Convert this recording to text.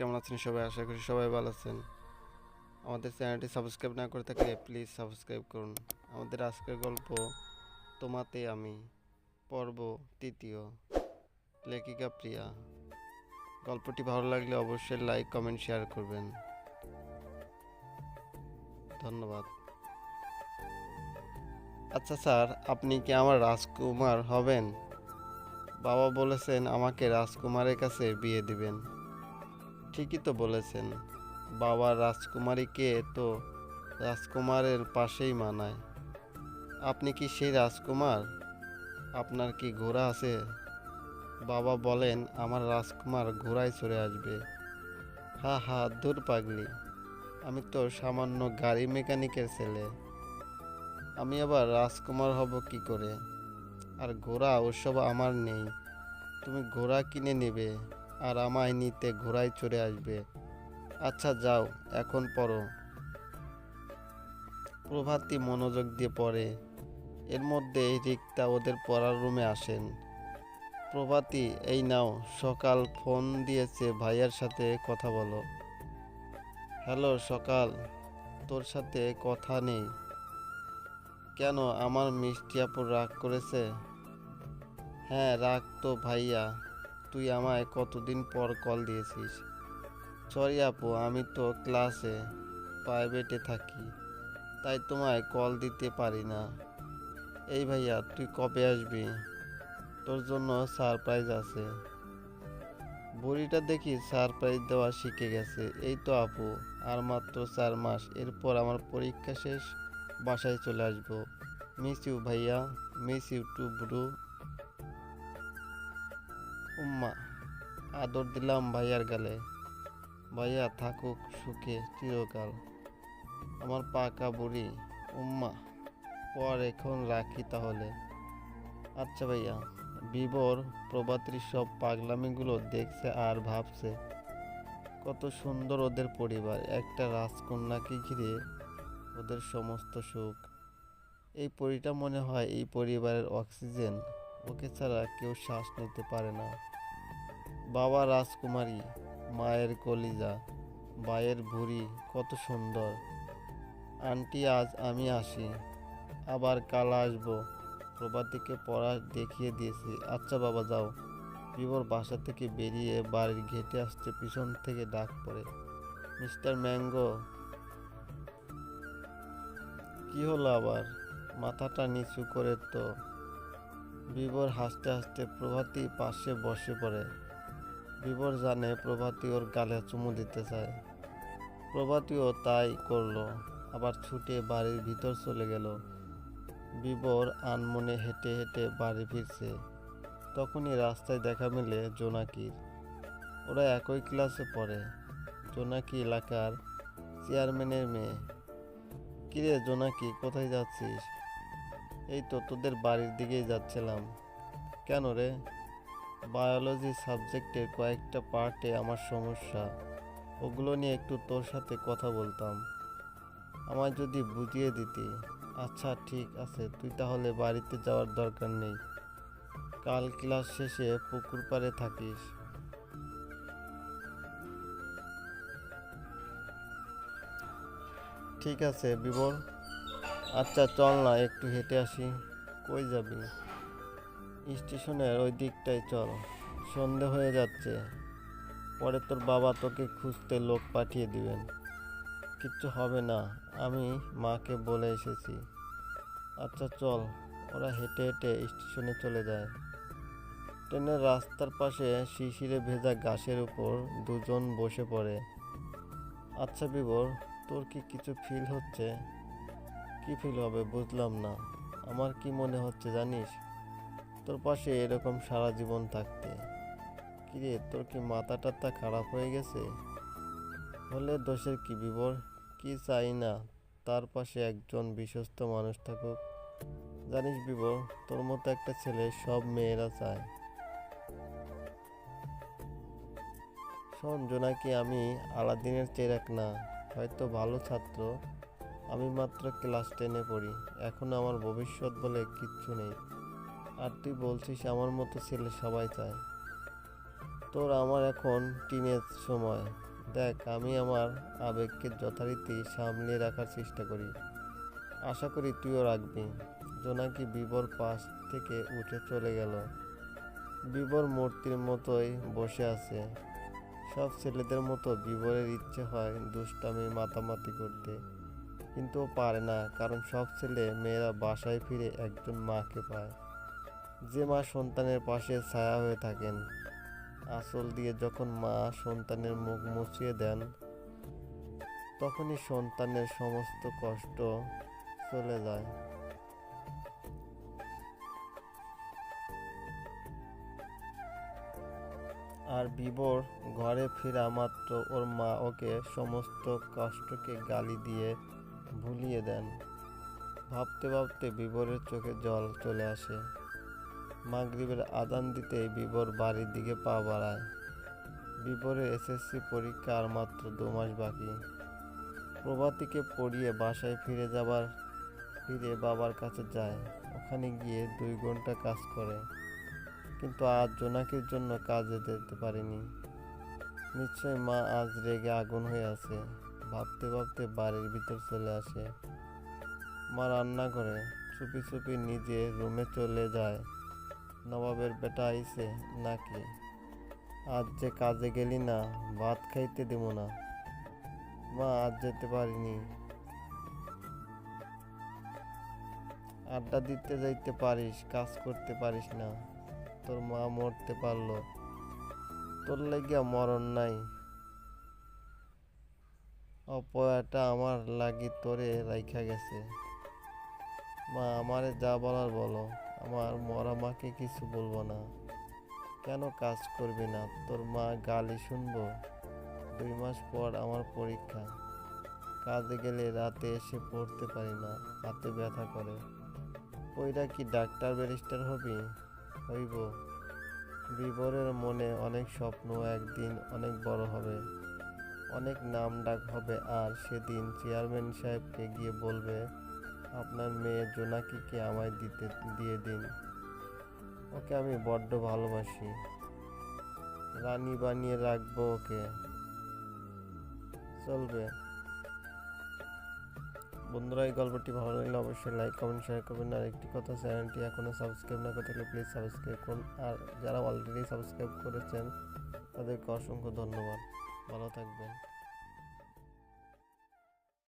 কেমন আছেন সবাই? আশা করি সবাই ভালো আছেন। আমাদের চ্যানেলটি সাবস্ক্রাইব না করে থাকলে প্লিজ সাবস্ক্রাইব করুন। আমাদের আজকের গল্প তোমাতে আমি, পর্ব তৃতীয়। লেখিকা প্রিয়া। গল্পটি ভালো লাগলে অবশ্যই লাইক, কমেন্ট, শেয়ার করবেন। ধন্যবাদ। আচ্ছা স্যার, আপনি কি আমার রাজকুমার হবেন? বাবা বলেছেন আমাকে রাজকুমারের কাছে বিয়ে দিবেন। ঠিকই তো বলেছেন। বাবা রাজকুমারীকে তো রাজকুমারের পাশেই মানায়। আপনি কি সেই রাজকুমার? আপনার কি ঘোড়া আছে? বাবা বলেন, আমার রাজকুমার ঘোড়ায় চড়ে আসবে। হা হা, দূর পাগলি। আমি তো সামান্য গাড়ি মেকানিকের ছেলে। আমি আবার রাজকুমার হব কি করে? আর ঘোড়া, ওসব আমার নেই। তুমি ঘোড়া কিনে নেবে। আর আমায় নিতে ঘোড়ায় চড়ে আসবে। আচ্ছা যাও, এখন পড়ো। প্রভাতী মনোযোগ দিয়ে পড়ে। এর মধ্যে রিক্তা ওদের পড়ার রুমে আসেন। প্রভাতী, এই নাও, সকাল ফোন দিয়েছে, ভাইয়ার সাথে কথা বলো। হ্যালো, সকাল, তোর সাথে কথা নেই। কেন, আমার মিষ্টি আপুর রাগ করেছে? হ্যাঁ রাগ তো ভাইয়া। তুই আমায় কতদিন পর কল দিয়েছিস? সরি আপু, আমি তো ক্লাসে প্রাইভেটে থাকি, তাই তোমায় কল দিতে পারি না। এই ভাইয়া, তুই কবে আসবি? তোর জন্য সারপ্রাইজ আছে। বুড়িটা দেখি সারপ্রাইজ দেওয়া শিখে গেছে। এই তো আপু, আর মাত্র চার মাস, এরপর আমার পরীক্ষা শেষ, বাসায় চলে আসব। মিস ইউ ভাইয়া মিস ইউ টু ব্রু উম্মা, আদর দিলাম ভাইয়ার গালে। ভাইয়া থাকুক সুখে চিরকাল। আমার পাকা বুড়ি, উম্মা, পর এখন রাখি তাহলে। আচ্ছা ভাইয়া, বিবর প্রভাতির সব পাগলামিগুলো দেখছে আর ভাবছে, কত সুন্দর ওদের পরিবার, একটা রাজকন্যাকে ঘিরে ওদের সমস্ত সুখ? এই পরিটা মনে হয় এই পরিবারের অক্সিজেন, ওকে ছাড়া কেউ শ্বাস নিতে পারে না। বাবা রাজকুমারী, মায়ের কলিজা, বায়ের ভুঁড়ি কত সুন্দর। আন্টি, আজ আমি আসি। আবার কাল আসব। প্রভাতীকে পড়া দেখিয়ে দিয়েছি। আচ্ছা বাবা, যাও। বিবর বাসা থেকে বেরিয়ে বাড়ির ঘেটে আসতে পিছন থেকে ডাক পড়ে। মিস্টার ম্যাঙ্গো, কি হলো আবার? মাথাটা নিচু করে তো। বিবর হাসতে হাসতে প্রভাতী পাশে বসে পড়ে। বিবর জানে প্রভাতী ওর গালে চুমু দিতে চায়। প্রভাতীও তাই করল, আবার ছুটে বাড়ির ভিতর চলে গেল। বিবর আনমনে হেঁটে হেঁটে বাড়ি ফিরছে। তখনই রাস্তায় দেখা মেলে জোনাকির। ওরা একই ক্লাসে পড়ে। জোনাকি এলাকার চেয়ারম্যানের মেয়ে। কিরে জোনাকি, কোথায় যাচ্ছিস? এই তো তোদের বাড়ির দিকেই যাচ্ছিলাম। কেন রে? বায়োলজি সাবজেক্টের কয়েকটা পার্টে আমার সমস্যা। ওগুলো নিয়ে একটু তোর সাথে কথা বলতাম। আমায় যদি বুঝিয়ে দিতি। আচ্ছা ঠিক আছে, তুই তাহলে বাড়িতে যাওয়ার দরকার নেই। কাল ক্লাস শেষে পুকুর পাড়ে থাকিস। ঠিক আছে বিবর আচ্ছা চল না, একটু হেঁটে আসি। কই যাবি? স্টেশনের ওই দিকটাই চল, সন্ধে হয়ে যাচ্ছে। পরে তোর বাবা তোকে খুঁজতে লোক পাঠিয়ে দিবেন। কিচ্ছু হবে না, আমি মাকে বলে এসেছি। আচ্ছা চল, ওরা হেঁটে হেঁটে স্টেশনে চলে যায়। ট্রেনের রাস্তার পাশে শিশিরে ভেজা ঘাসের উপর দুজন বসে পড়ে। আচ্ছা বিবর তোর কি কিছু ফিল হচ্ছে? কি ফিল হবে বুঝলাম না। আমার কি মনে হচ্ছে জানিস? তোর পাশে এরকম সারা জীবন থাকতে। কিরে, তোর কি মাথা টাথা খারাপ হয়ে গেছে? হলে দোষের কি বিবর? কি চাই না? তার পাশে একজন বিশ্বস্ত মানুষ থাকুক। জানিস বিবর, তোর মতো একটা ছেলে সব মেয়েরা চায়। শোন, জোনাকি, আমি আলাদিনের চেরাক না, হয়তো ভালো ছাত্র। আমি মাত্র ক্লাস টেনে পড়ি। এখন আমার ভবিষ্যৎ বলে কিচ্ছু নেই। আর তুই বলছিস আমার মতো ছেলে সবাই চায়। তোর আমার এখন টিনের সময়। দেখ, আমি আমার আবেগকে যথারীতি সামলে রাখার চেষ্টা করি। আশা করি তুইও রাখবি। জোনাকি বিবর পাশ থেকে উঠে চলে গেল। বিবর মূর্তির মতোই বসে আছে। সব ছেলেদের মতো বিবরের ইচ্ছে হয় দুষ্টামি, মাতামাতি করতে। কিন্তু পারে না, কারণ সব ছেলে মেয়েরা বাসায় ফিরে একজন মাকে পায়। যে মা সন্তানের পাশে ছায়া হয়ে থাকেন, আঁচল দিয়ে যখন মা সন্তানের মুখ মুছিয়ে দেন, তখনই সন্তানের সমস্ত কষ্ট চলে যায়। আর বিবর ঘরে ফেরা মাত্র ওর মা ওকে সমস্ত কষ্টকে গালি দিয়ে ভুলিয়ে দেন। ভাবতে ভাবতে বিবরের চোখে জল চলে আসে। মাগরিবের আদান দিতেই বিবর বাড়ির দিকে পা বাড়ায়। বিবরের এসএসসি পরীক্ষা আর মাত্র দু মাস বাকি। প্রভাতীকে পড়িয়ে বাসায় ফিরে যাবার, ফিরে বাবার কাছে যায়। ওখানে গিয়ে দুই ঘণ্টা কাজ করে। কিন্তু আজ জোনাকির জন্য কাজে যেতে পারেনি। নিশ্চয় মা আজ রেগে আগুন হয়ে আছে। ভাবতে ভাবতে বাড়ির ভিতর চলে আসে। মা রান্না করে চুপি চুপি নিজে রুমে চলে যায়। নবাবের বেটা আইছে নাকি? আজ যে কাজে গেলি না, ভাত খাইতে দেব না। মা, আজ যেতে পারিনি। আড্ডা দিতে যাইতে পারিস, কাজ করতে পারিস না। তোর মা মরতে পারল। তোর লাগিয়া মরণ নাই। অপয়াটা আমার লাগি তোরে রাইখা গেছে। মা, আমারে যা বলার বলো। আমার মরা মাকে কিছু বলব না। কেন কাজ করবি না? তোর মা গালি শুনব? দুই মাস পর আমার পরীক্ষা। কাজে গেলে রাতে এসে পড়তে পারি না, হাতে ব্যথা করে। ওইটা কি ডাক্তার ব্যারিস্টার হবি? হইব। বিবরের মনে অনেক স্বপ্ন একদিন অনেক বড় হবে। অনেক নাম ডাক হবে আর সেদিন চেয়ারম্যান সাহেবকে গিয়ে বলবে আপনার মেয়ে জোনাকিকে আমায় দিতে, দিয়ে দিন। ওকে আমি বড্ড ভালোবাসি। রানী বানিয়ে রাখব ওকে। চলবে। বন্ধুরা, এই গল্পটি ভালো লাগলে অবশ্যই লাইক কমেন্ট শেয়ার করবেন। আর একটি কথা, চ্যানেলটি এখনও সাবস্ক্রাইব না করে থাকলে প্লিজ সাবস্ক্রাইব করুন। আর যারা অলরেডি সাবস্ক্রাইব করেছেন, তাদেরকে অসংখ্য ধন্যবাদ। ভালো থাকবেন।